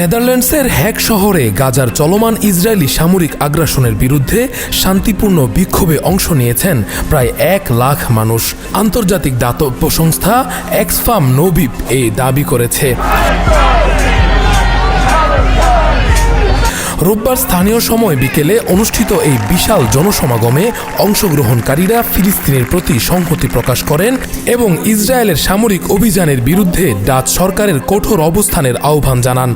নেদারল্যান্ডসের হ্যাক শহরে গাজার চলমান ইসরায়েলি সামরিক আগ্রাসনের বিরুদ্ধে শান্তিপূর্ণ বিক্ষোভে অংশ নিয়েছেন প্রায় এক লাখ মানুষ। আন্তর্জাতিক দাতব্য সংস্থা এক্সফাম নোবিপ এই দাবি করেছে। রোববার স্থানীয় সময় বিকেলে অনুষ্ঠিত এই বিশাল জনসমাগমে অংশগ্রহণকারীরা ফিলিস্তিনের প্রতি সংহতি প্রকাশ করেন এবং ইসরায়েলের সামরিক অভিযানের বিরুদ্ধে ডাচ সরকারের কঠোর অবস্থানের আহ্বান জানান.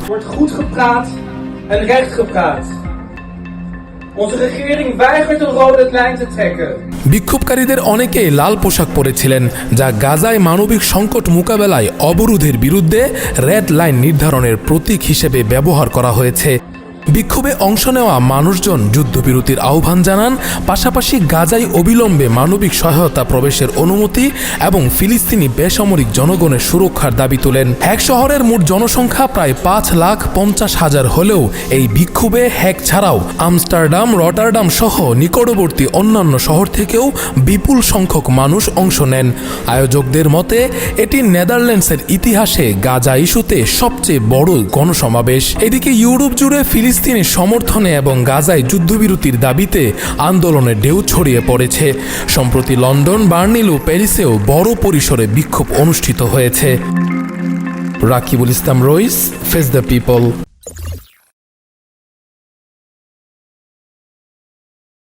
বিক্ষোভকারীদের অনেকেই লাল পোশাক পরেছিলেন যা গাজায় মানবিক সংকট মোকাবেলায় অবরোধের বিরুদ্ধে রেড লাইন নির্ধারণের প্রতীক হিসেবে ব্যবহার করা হয়েছে। বিক্ষোভে অংশ নেওয়া মানুষজন যুদ্ধবিরতির আহ্বান জানান, পাশাপাশি গাজায় অবিলম্বে মানবিক সহায়তা প্রবেশের অনুমতি এবং ফিলিস্তিনি বেসামরিক জনগণের সুরক্ষার দাবি তোলেন। হ্যাক শহরের মোট জনসংখ্যা প্রায় পাঁচ লাখ পঞ্চাশ হাজার হলেও এই বিক্ষোভে হ্যাক ছাড়াও আমস্টারডাম, রটারডাম সহ নিকটবর্তী অন্যান্য শহর থেকেও বিপুল সংখ্যক মানুষ অংশ নেন। আয়োজকদের মতে, এটি নেদারল্যান্ডসের ইতিহাসে গাজা ইস্যুতে সবচেয়ে বড় গণসমাবেশ। এদিকে ইউরোপ জুড়ে ফিলিস্তিনের সমর্থনে এবং গাজায় যুদ্ধবিরতির দাবিতে আন্দোলনের ঢেউ ছড়িয়ে পড়েছে। সম্প্রতি লন্ডন, বার্নিল ও প্যারিসেও বড় পরিসরে বিক্ষোভ অনুষ্ঠিত হয়েছে। Rakibul Islam Rais, face the people.